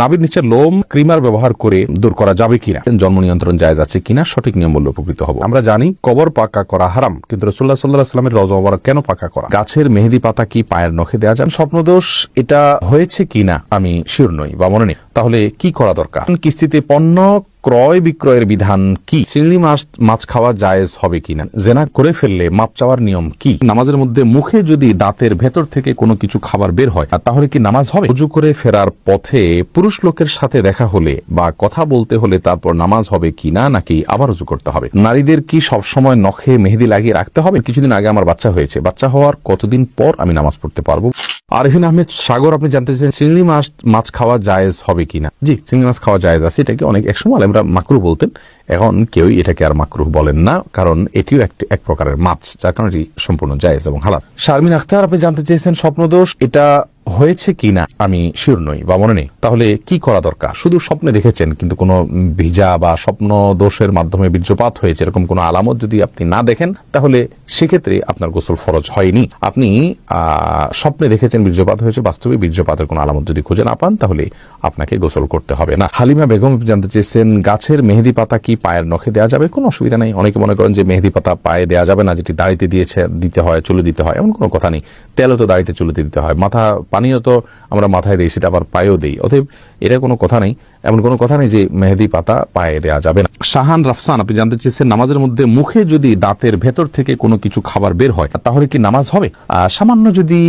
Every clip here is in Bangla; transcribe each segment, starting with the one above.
নাভির নিচে লোম ক্রিমার ব্যবহার করে দূর করা যাবে কিনা? জন্ম নিয়ন্ত্রণ জায়গা আছে কিনা? সঠিক নিয়ম মূল্য উপকৃত হব। আমরা জানি কবর পাকা করা হারাম, কিন্তু রসুল্লাহ সাল্লাহ সাল্লামের রজ মোবারক কেন পাকা করা? গাছের মেহেদি পাতা কি পায়ের নখে দেওয়া যান স্বপ্নদোষ এটা হয়েছে কিনা? আমি শিওর নই বা মনে নেই। তাহলে কি করা দরকার? কিস্তিতে পণ্য, ক্রয় বিক্রয়ের বিধান কি? চিংড়ি মাছ মাছ খাওয়া জায়েজ হবে কিনা? জেনা করে ফেললে মাপ চাওয়ার নিয়ম কি? নামাজের মধ্যে মুখে যদি দাঁতের ভেতর থেকে কোনো কিছু খাবার বের হয় তাহলে কি নামাজ হবে? উজু করে ফেরার পথে পুরুষ লোকের সাথে দেখা হলে বা কথা বলতে হলে তারপর নামাজ হবে কিনা নাকি আবার উজু করতে হবে? নারীদের কি সবসময় নখে মেহেদি লাগিয়ে রাখতে হবে? কিছুদিন আগে আমার বাচ্চা হয়েছে। বাচ্চা হওয়ার কতদিন পর আমি নামাজ পড়তে পারব? আরিফিন আহমেদ সাগর, আপনি জানতে চাইছেন চিংড়ি মাছ মাছ খাওয়া জায়েজ হবে কিনা? জি, চিংড়ি মাছ খাওয়া জায়েজ আছে, এটাকে অনেক একসময় আমরা মাকরু বলতেন। এখন কেউই এটাকে আর মাকরু বলেন না, কারণ এটিও একটি এক প্রকারের মাছ, যার কারণে সম্পূর্ণ জায়েজ এবং হালাল। শারমিন আখতার, আপনি জানতে চেয়েছেন স্বপ্নদোষ, এটা হয়েছে কিনা আমি শিওর নই, বা মনে নেই। তাহলে কি করা দরকার? শুধু স্বপ্নে দেখেছেন, কিন্তু কোনো ভিজা বা স্বপ্ন দোষের মাধ্যমে বীর্যপাত হয়েছে, এরকম কোনো আলামত যদি আপনি না দেখেন, তাহলে সেক্ষেত্রে আপনার গোসল ফরজ হয়নি। আপনি স্বপ্নে দেখেছেন বীর্যপাত হয়েছে, বাস্তবে বীর্যপাতের কোনো আলামত যদি খুঁজে না পান, তাহলে আপনাকে গোসল করতে হবে না। হালিমা বেগম জানতে চেয়েছেন, গাছের মেহেদি পাতা কি পায়ের নখে দেওয়া যাবে? কোনো অসুবিধা নেই। অনেকে মনে করেন যে মেহেদি পাতা পায়ে দেওয়া যাবে না, যেটি দাড়িতে দিয়েছে, দিতে হয়, চুলে দিতে হয়, এমন কোনো কথা নেই। তেলও তো দাড়িতে চুলে দিতে হয়। মাথা পানিও তো আমরা মাথায় দিই, সেটা আবার পায়েও দিই। অতএব এটা কোনো কথা নেই। এমন কোনো কথা নেই যে মেহেদি পাতা পায়ে দেওয়া যাবে না। শাহান রাফসান, আপনি জানতে চেয়েছেন, নামাজের মধ্যে মুখে যদি দাঁতের ভেতর থেকে কোনো কিছু খাবার বের হয়, তাহলে কি নামাজ হবে? সামান্য যদি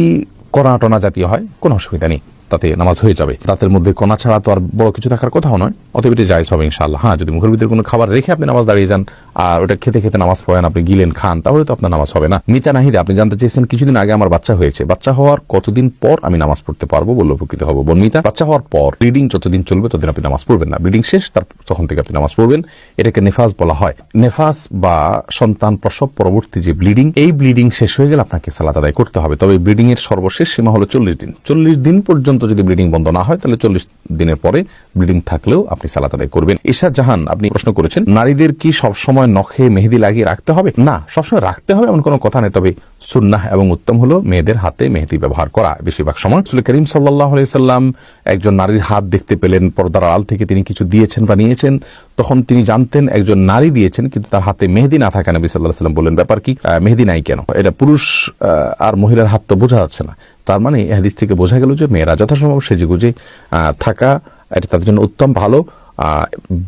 করাটনা জাতীয় হয়, কোনো অসুবিধা নেই। তাতে নামাজ হয়ে যাবে। দাঁতের মধ্যে কণা ছাড়া তো আর বড় কিছু থাকার কথাও নয়। অতএব এটি জায়জ হবে ইনশাল্লাহ হ্যাঁ যদি মুখের ভিতরে কোনো খাবার রেখে আপনি নামাজ দাঁড়িয়ে যান আর ওটা খেতে খেতে নামাজ পড়েন, আপনি গিলেন, খান, তাহলে তো আপনার নামাজ হবে না। মিতা নাহিদে, আপনি জানতে চেয়েছেন কিছুদিন আগে আমার বাচ্চা হয়েছে। বাচ্চা হওয়ার কতদিন পর আমি নামাজ পড়তে পারব বলে উপকৃত হব। বোন মিতা, বাচ্চা হওয়ার পর ব্রিডিং যতদিন চলবে ততদিন আপনি নামাজ পড়বেন না। ব্রিডিং শেষ, তার তখন থেকে আপনি নামাজ পড়বেন। এটাকে নেফাজ বলা হয়। নেফাস বা সন্তান প্রসব পরবর্তী যে ব্লিডিং, এই ব্লিডিং শেষ হয়ে গেলে আপনাকে সালাত আদায় করতে হবে। তবে ব্লিডিং এর সর্বশেষ সীমা হলো চল্লিশ দিন। চল্লিশ দিন পর্যন্ত যদি ব্লিডিং বন্ধ না হয়, তাহলে চল্লিশ দিনের পরে ব্লিডিং থাকলেও আপনি সালাত আদায় করবেন। ঈশাদ জাহান, আপনি প্রশ্ন করেছেন, নারীদের কি সবসময় নখে মেহেদি লাগিয়ে রাখতে হবে? না, সবসময় রাখতে হবে এমন কোনো কথা নেই, তবে সুন্নাহ এবং উত্তম হলো মেয়েদের হাতে মেহেদি ব্যবহার করা। বেশিরভাগ সময় রসুল করিম সাল্লাহ সাল্লাম একজন নারীর হাত দেখতে পেলেন, পর্দার আল থেকে তিনি কিছু দিয়েছেন বা নিয়েছেন। তখন তিনি জানতেন একজন নারী দিয়েছেন, কিন্তু তার হাতে মেহেদি না থাকা নবী সাল্লাহ সাল্লাম বললেন, ব্যাপার কি মেহেদি নাই কেন? এটা পুরুষ আর মহিলার হাত তো বোঝা যাচ্ছে না। তার মানে হাদিস থেকে বোঝা গেল যে মেয়েরা যথাসম্ভব সেজেগুজে থাকা, এটা তাদের জন্য উত্তম, ভালো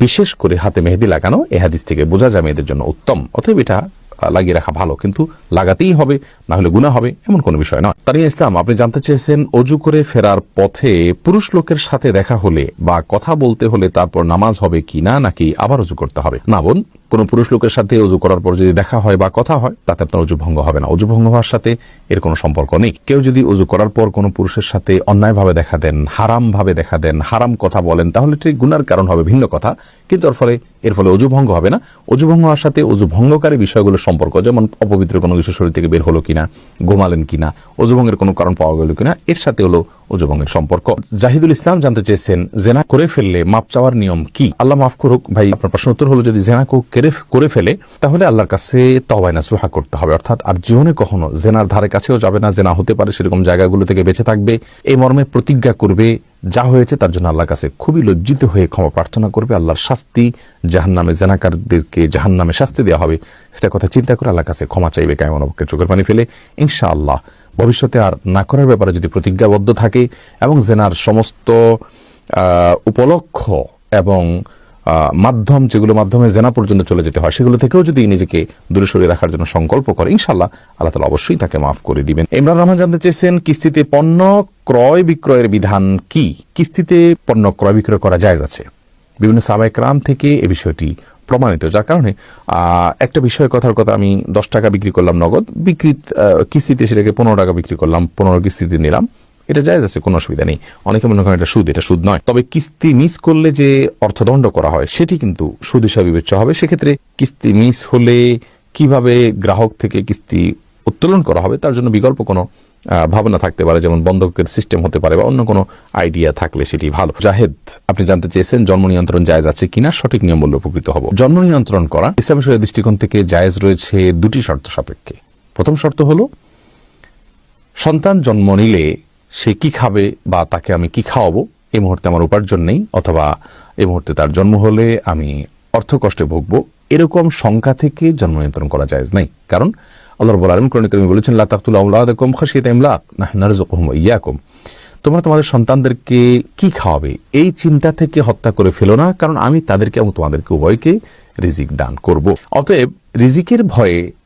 বিশেষ করে হাতে মেহেদি লাগানো এ হাদিস থেকে বোঝা যায় মেয়েদের জন্য উত্তম। অতএব এটা লাগিয়ে রাখা ভালো, কিন্তু লাগাতেই হবে। না হলে গুণা হবে, এমন কোনো বিষয় নয়। তারিয়া ইসলাম, আপনি জানতে চেয়েছেন, অজু করে ফেরার পথে পুরুষ লোকের সাথে দেখা হলে বা কথা বলতে হলে তারপর নামাজ হবে কিনা নাকি আবার অজু করতে হবে? না বোন, কোন পুরুষ লোকের সাথে অজু করার পর যদি দেখা হয় বা কথা হয়, তাতে আপনার অজু ভঙ্গ হবে না। অজু ভঙ্গ হওয়ার সাথে এর কোনো সম্পর্ক নেই। কেউ যদি অজু করার পর কোনো পুরুষের সাথে অন্যায়ভাবে দেখা দেন হারাম ভাবে দেখা দেন, হারাম কথা বলেন, তাহলে এটি গুনার কারণ হবে ভিন্ন কথা। কিন্তু এর ফলে এর ফলে অজু ভঙ্গ হবে না। অজু ভঙ্গ হওয়ার সাথে অজু ভঙ্গকারী বিষয়গুলোর সম্পর্ক, যেমন অপবিত্র কোনো কিছু শরীর থেকে বের হলো কিনা ঘুমালেন কিনা অজু ভঙ্গের কোনো কারণ পাওয়া গেল কিনা, এর সাথে হলো অজু ভঙ্গের সম্পর্ক। জাহিদুল ইসলাম জানতে চেয়েছেন, জেনা করে ফেললে মাপ চাওয়ার নিয়ম কি? আল্লাহ মাফ করুক, ভাই, আপনার প্রশ্ন উত্তর হলো, যদি জেনা করে ফেলে, তাহলে আল্লাহর কাছে তবায়না সুহা করতে হবে। অর্থাৎ, আর জীবনে কখনো জেনার ধারে কাছেও যাবে না, জেনা হতে পারে সেরকম জায়গাগুলো থেকে বেঁচে থাকবে এই মর্মে প্রতিজ্ঞা করবে যা হয়েছে তার জন্য আল্লাহর কাছে খুবই লজ্জিত হয়ে ক্ষমা প্রার্থনা করবে। আল্লাহর শাস্তি জাহান নামে জেনাকারদেরকে জাহান নামে শাস্তি দেওয়া হবে, সেটা কথা চিন্তা করে আল্লাহর কাছে ক্ষমা চাইবে কেমন অবকে চোখের পানি ফেলে। ইনশা আল্লাহ ভবিষ্যতে আর না করার ব্যাপারে যদি প্রতিজ্ঞাবদ্ধ থাকে এবং জেনার সমস্ত উপলক্ষ এবং মাধ্যম, যেগুলো মাধ্যমে জেনা পর্যন্ত চলে যেতে হয়, সেগুলো থেকেও যদি নিজেকে দূরে সরিয়ে রাখার জন্য সংকল্প করে ইনশাল্লাহ আল্লাহ তালা অবশ্যই তাকে মাফ করে দিবেন। ইমরান রহমান জানতে চেয়েছেন, কিস্তিতে পণ্য ক্রয় বিক্রয়ের বিধান কি? কিস্তিতে পণ্য ক্রয় বিক্রয় করা যায় আছে? বিভিন্ন সাবায়করাম থেকে এ বিষয়টি প্রমাণিত, যার কারণে একটা বিষয় কথার কথা আমি দশ টাকা বিক্রি করলাম নগদ বিক্রি কিস্তিতে সেটাকে পনেরো টাকা বিক্রি করলাম, পনেরো কিস্তিতে নিলাম। এটা জায়জ আছে, কোনো অসুবিধা নেই। অনেকে মনে করেন এটা সুদ এটা সুদ নয়। তবে কিস্তি মিস করলে যে অর্থদণ্ড করা হয়, সেটি কিন্তু সুদ হিসাবে বিবেচ্য হবে। সেক্ষেত্রে কিস্তি মিস হলে কীভাবে গ্রাহক থেকে কিস্তি উত্তোলন করা হবে, তার জন্য বিকল্প কোনো ভাবনা থাকতে পারে, যেমন বন্ধকের সিস্টেম হতে পারে বা অন্য কোনো আইডিয়া থাকলে সেটি ভালো। জাহেদ, আপনি জানতে চেয়েছেন জন্ম নিয়ন্ত্রণ জায়জ আছে কিনা? সঠিক নিয়ম বললে উপকৃত হব। জন্ম নিয়ন্ত্রণ করা ইসলাম দৃষ্টিকোণ থেকে জায়েজ রয়েছে দুটি শর্ত সাপেক্ষে। প্রথম শর্ত হলো, সন্তান জন্ম নিলে সে কি খাবে বা তাকে আমি কি খাওয়াবো এই মুহূর্তে আমার উপার্জন নেই, অথবা এই মুহূর্তে তার জন্ম হলে আমি অর্থ কষ্টে ভুগব, এরকম শঙ্কা থেকে জন্ম নিয়ন্ত্রণ করা যায় নাই। কারণ আল্লাহ রব্বুল আলামিন কোরআন কারিমে বলেছেন, লা তাকতুলু আওলাদাকুম খাশিয়াতা ইমলাক, নাহনু নারযুকুহুম ওয়া ইয়াকুম। তোমরা তোমাদের সন্তানদেরকে কি খাওয়াবে? এই চিন্তা থেকে হত্যা করে ফেলো না, কারণ আমি তাদেরকে এবং তোমাদেরকে উভয়কে রিজিক দান করব। অতএব রিজিকের ভয়ে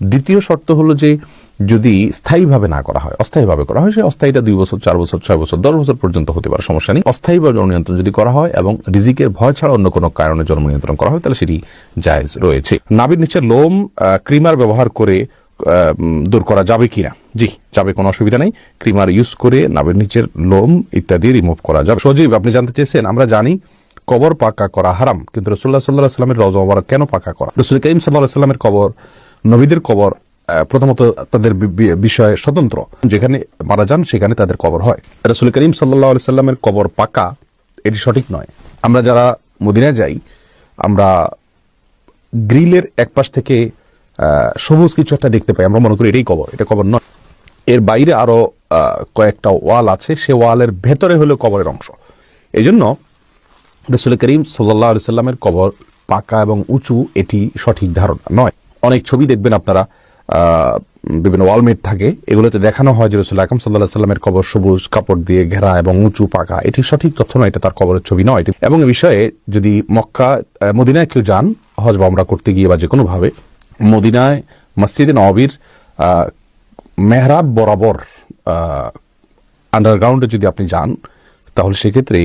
দ্বিতীয় শর্ত হলো যে যদি স্থায়ীভাবে না করা হয়, অস্থায়ীভাবে করা হয় সে অস্থায়ীটা দুই বছর, চার বছর, ছয় বছর, দশ বছর পর্যন্ত হতে পারে, সমস্যা নেই। অস্থায়ীভাবে জন্ম নিয়ন্ত্রণ যদি করা হয় এবং রিজিকের ভয় ছাড়া অন্য কোনো কারণে জন্ম নিয়ন্ত্রণ করা হয়, তাহলে সেটি জায়েজ রয়েছে। নাবির নিচে লোম ক্রিমার ব্যবহার করে দূর করা যাবে কিনা? জি, যাবে, কোনো অসুবিধা নেই। ক্রিমার ইউজ করে নাবির নিচের লোম ইত্যাদি রিমুভ করা যাবে। সজীব, আপনি জানতে চেয়েছেন, আমরা জানি কবর পাকা করা হারাম, কিন্তু রসুল্লাহ সাল্লাহ সাল্লামের রজা কেন পাকা করা? রসুল করিম সাল্লাহ সাল্লামের কবর নবীদের কবর প্রথমত তাদের বি- বি- স্বতন্ত্র। যেখানে মারা যান সেখানে তাদের কবর হয়। রসুল করিম সাল্লাহ সাল্লামের কবর পাকা এটি সঠিক নয়। আমরা যারা মদিনায় যাই আমরা গ্রিলের এক পাশ থেকে সবুজ কিছু একটা দেখতে পাই। আমরা মনে করি এটাই কবর এটা কবর নয়। এর বাইরে আরও আহ, কয়েকটা ওয়াল আছে। সে ওয়ালের ভেতরে হলো কবরের অংশ। এই জন্য রসুল করিম সাল্লাহ সাল্লামের কবর পাকা এবং উঁচু এটি সঠিক ধারণা নয়। অনেক ছবি দেখবেন আপনারা বিভিন্ন ওয়ালমেট থাকে, এগুলোতে দেখানো হয় যে রসুল আকরম সাল্লাহ সাল্লামের কবর সবুজ কাপড় দিয়ে ঘেরা এবং উঁচু পাকা। এটি সঠিক তথ্য নয়, এটা তার কবরের ছবি নয়। এবং এ বিষয়ে যদি মক্কা মদিনায় কেউ যান, হজ বা আমরা করতে গিয়ে বা যে কোনোভাবে মদিনায় মসজিদে নবির মেহরাব বরাবর আন্ডারগ্রাউন্ডে যদি আপনি যান, তাহলে সেক্ষেত্রে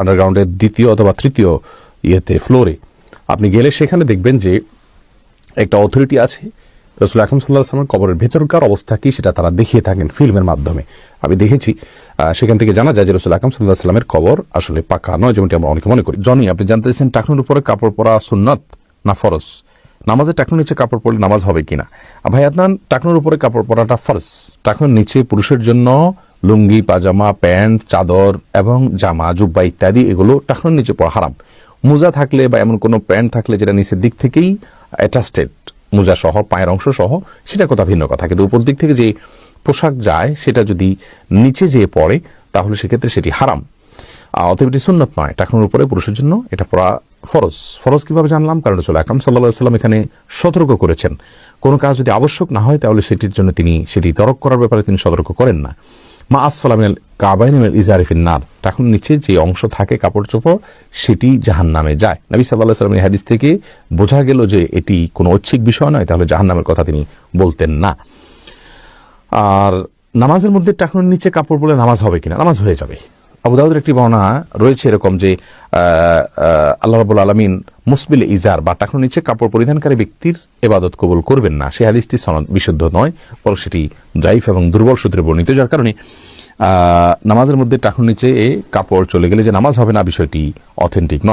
আন্ডারগ্রাউন্ডের দ্বিতীয় অথবা তৃতীয় ইয়েতে ফ্লোরে আপনি গেলে সেখানে দেখবেন যে একটা অথরিটি আছে। রসুল আকরম সাল্লাহ আসলামের কবরের ভেতরকার অবস্থা কি সেটা তারা দেখিয়ে থাকেন ফিল্মের মাধ্যমে। আমি দেখেছি সেখান থেকে জানা যায় যে রসুল আকরম সাল্লাহ আসলামের কবর আসলে পাকা নয়, যেমনটি আমরা অনেকে মনে করি। জনি, আপনি জানতে চাইছেন টাকনুর উপরে কাপড় পরা সুন্নত না ফরজ? নামাজে টাকনুর নিচে কাপড় পরলে নামাজ হবে কিনা? ভাই আদনান টাকনুর উপরে কাপড় পরাটা ফরজ। টাকনুর নিচে পুরুষের জন্য লুঙ্গি, পাজামা, প্যান্ট, চাদর এবং জামা, জুব্বা ইত্যাদি, এগুলো টাকনুর নিচে পরা হারাম। মোজা থাকলে বা এমন কোনো প্যান্ট থাকলে যেটা নিচের দিক থেকেই অ্যাটাস্টেড মোজা সহ, পায়ের অংশ সহ, সেটা কথা ভিন্ন কথা। কিন্তু উপর দিক থেকে যে পোশাক যায়, সেটা যদি নিচে যেয়ে পড়ে, তাহলে সেক্ষেত্রে সেটি হারাম। অতএব এটি সুন্নত নয়। টাকনুর উপরে পুরুষের জন্য এটা পড়া ফরজ। ফরজ কীভাবে জানলাম? কারণ রসুল আকরাম সাল্লাহ সাল্লাম এখানে সতর্ক করেছেন। কোনো কাজ যদি আবশ্যক না হয়, তাহলে সেটির জন্য তিনি সেটি তরক করার ব্যাপারে তিনি সতর্ক করেন না। মা আসফালামিনাল কাবাইনাল ইজারিফিন নার এখন নিচে যে অংশ থাকে কাপড় চোপড়, সেটি জাহান নামে যায়। নবী সাল্লাহ সাল্লামের হাদিস থেকে বোঝা গেল যে এটি কোনো ঐচ্ছিক বিষয় নয়, তাহলে জাহান নামের কথা তিনি বলতেন না। আর নামাজের মধ্যে টাকুনের নিচে কাপড় বলে নামাজ হবে কিনা? নামাজ হয়ে যাবে। আবু দাউদের একটি বর্ণনা রয়েছে এরকম যে আল্লাহ রাবুল আলমিন মুসবিল ইজার বা টাকা নিচে কাপড় পরিধানকারী ব্যক্তির এবাদত কবুল করবেন না। সে হাদিসটি সনদ বিশুদ্ধ নয়, বরং সেটি জাইফ এবং দুর্বল সূত্রে বর্ণিত, যার কারণে নামাজের মধ্যে টাকুন নিচে কাপড় চলে গেলে যে নামাজ হবে না, বিষয়টি অথেন্টিক নয়।